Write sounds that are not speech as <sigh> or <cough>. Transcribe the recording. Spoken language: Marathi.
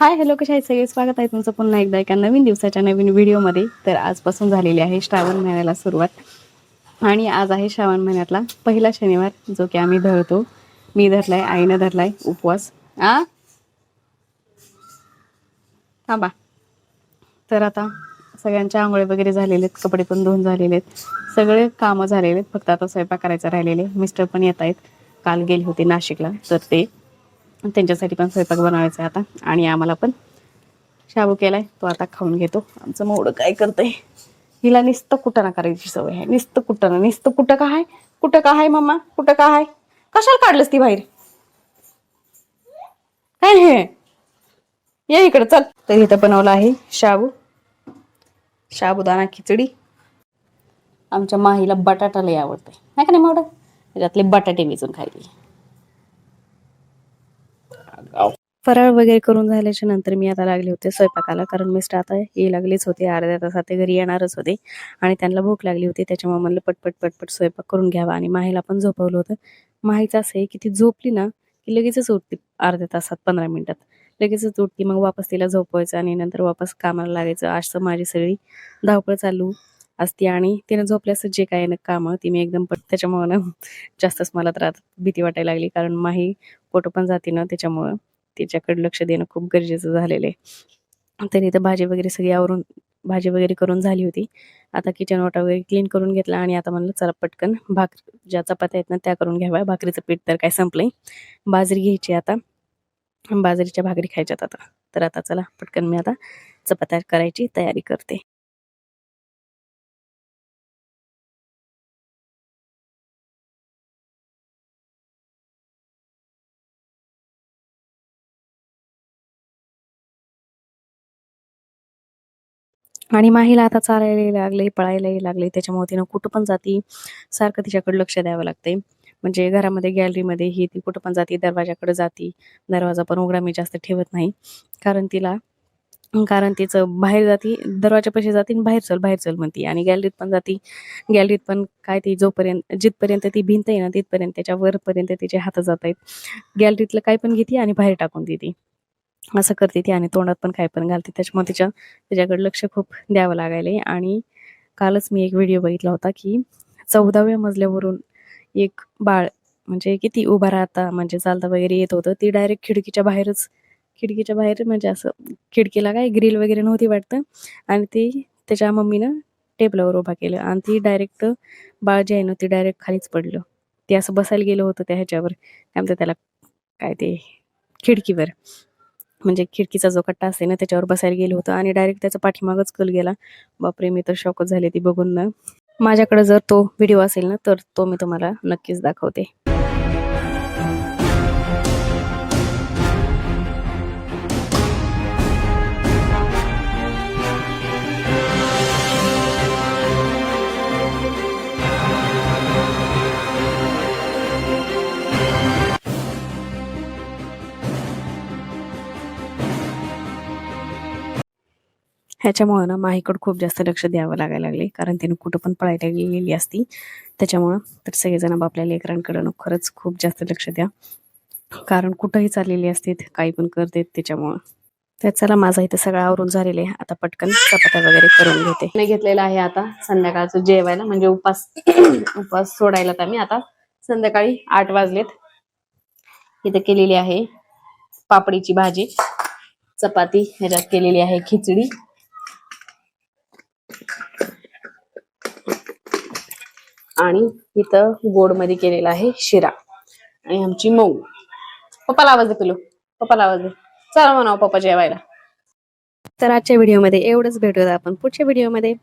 हाय हॅलो कशा आहे सगळे स्वागत आहे तुमचं पुन्हा एकदा एका नवीन दिवसाच्या नवीन व्हिडिओमध्ये. तर आजपासून झालेली आहे श्रावण महिन्याला सुरुवात. आणि आज आहे श्रावण महिन्यातला पहिला शनिवार जो की आम्ही धरतो. मी धरलाय आईनं धरलाय उपवास. आ? थांबा. तर आता सगळ्यांच्या आंघोळे वगैरे झालेले आहेत कपडे पण धुवून झालेले आहेत. सगळे कामं झालेले आहेत फक्त आता स्वयंपाक करायचं राहिलेले. मिस्टर पण येत आहेत. काल गेले होते नाशिकला तर ते त्यांच्यासाठी पण स्वयंपाक बनवायचा आहे आता. आणि आम्हाला पण शाबू केलाय तो आता खाऊन घेतो. आमचं मोडं काय करतंय? हिला नुसतं कुठं करायची सवय आहे. नुसतं कुठं ना नुसतं कुठं का आहे कुठं का आहे मम्मा? कुठं का आहे कशाला काढलंस ती बाहेर? काय हे. ये इकडं चल. तर इथं बनवलं आहे शाबू. शाबुदाना खिचडी. आमच्या माहीला बटाटा लय आवडतंय. नाही का नाही मावडं त्याच्यातले बटाटे भिजून फराळ वगैरे करून झाल्याच्यानंतर मी आता लागले होते स्वयंपाकाला कारण मिस्टर आता ये लागलेच होते अर्ध्या तासात ते घरी येणारच होते. आणि त्यांना भूक लागली होती त्याच्यामुळे म्हणलं पटपट पटपट स्वयंपाक करून घ्यावा. आणि माहीला पण झोपवलं होतं. माहीचं असं आहे की ती झोपली ना की लगेचच उठते अर्ध्या तासात पंधरा मिनिटात. लगेचच उठती मग वापस तिला झोपवायचं आणि नंतर वापस कामाला लागायचं. असं माझी सगळी धावपळ चालू असते आणि तिनं झोपल्याचं जे काय ना कामं ती मी एकदम पट त्याच्यामुळं ना जास्तच मला तर भीती वाटायला लागली. कारण माही कुठं पण जाते ना त्याच्यामुळं तिच्याकडे लक्ष देणं खूप गरजेचं झालेलं आहे. तरी तर भाजी वगैरे सगळी आवरून भाजी वगैरे करून झाली होती. आता किचन वाटा वगैरे क्लीन करून घेतला आणि आता म्हणलं चला पटकन भाकर ज्या चपात्या आहेत ना त्या करून घ्याव्या. भाकरीचं पीठ तर काय संपलंय. बाजरी घ्यायची आता. बाजरीच्या भाकरी खायच्यात आता. तर आता चला पटकन मी आता चपात्या करायची तयारी करते. आणि माहीला आता चालायलाही लागले पळायलाही लागले. त्याच्यामुळे तिनं कुठं पण जाती सारखं तिच्याकडे लक्ष द्यावं लागते. म्हणजे घरामध्ये गॅलरीमध्ये ही ती कुठं पण जाती दरवाजाकडे जाती. दरवाजा पण उघडा मी जास्त ठेवत नाही. कारण तिला कारण तिचं बाहेर जाती दरवाजापाशी जाती आणि बाहेर चल बाहेर चल म्हणती. आणि गॅलरीत पण जाती. गॅलरीत पण काय ती जोपर्यंत जिथपर्यंत ती भिंत आहे ना तिथपर्यंत त्याच्या वरपर्यंत तिचे हात जात आहेत गॅलरीतलं काय पण घेते आणि बाहेर टाकून देते. असं करते ती आणि तोंडात पण काय पण घालते. त्याच्यामुळे तिच्या त्याच्याकडे लक्ष खूप द्यावं लागायले. आणि कालच मी एक व्हिडिओ बघितला होता की चौदाव्या मजल्यावरून एक बाळ म्हणजे किती उभा राहता म्हणजे चालता वगैरे येत होतं. ती डायरेक्ट खिडकीच्या बाहेरच खिडकीच्या बाहेर म्हणजे असं खिडकीला काय ग्रिल वगैरे नव्हती वाटतं. आणि ती त्याच्या मम्मीनं टेबलावर उभा केलं. आणि ती डायरेक्ट बाळ जे आहे ना ती डायरेक्ट खालीच पडलं. ते असं बसायला गेलं होतं त्या ह्याच्यावर. काय म्हणतात त्याला काय ते खिडकीवर. म्हणजे खिडकीचा जो कट्टा असते ना त्याच्यावर बसायला गेलो होतो आणि डायरेक्ट त्याचा पाठीमागच कल गेला. बापरे मी तर शॉकच झाले ती बघून ना. माझ्याकडे जर तो व्हिडिओ असेल ना तर तो मी तुम्हाला नक्कीच दाखवते. ह्याच्यामुळं ना माहीकडं खूप जास्त लक्ष द्यावं लागायला लागले कारण तिने कुठं पण पळायला गेलेली असती. त्याच्यामुळं तर सगळेजण आपल्या लेकरांकडं खरंच खूप जास्त लक्ष द्या. कारण कुठंही चाललेली असते काही पण करते त्याच्यामुळं. तर चला माझा इथं सगळं आवरून झालेलं आहे. आता पटकन चपात्या वगैरे करून घेते. नाही घेतलेलं आहे आता संध्याकाळचं जेवायला. म्हणजे उपास <coughs> उपास सोडायला तर मी आता. संध्याकाळी आठ वाजलेत. इथं केलेली आहे पापडीची भाजी. चपाती ह्याच्यात केलेली आहे खिचडी. आणि इथं गोडमध्ये केलेला आहे शिरा. आणि आमची मऊ. पप्पाला आवाज दे पिलू पप्पाला आवाज दे. चला म्हणा पप्पा जेवायला. तर आजच्या व्हिडिओमध्ये एवढंच. भेटूया आपण पुढच्या व्हिडिओमध्ये.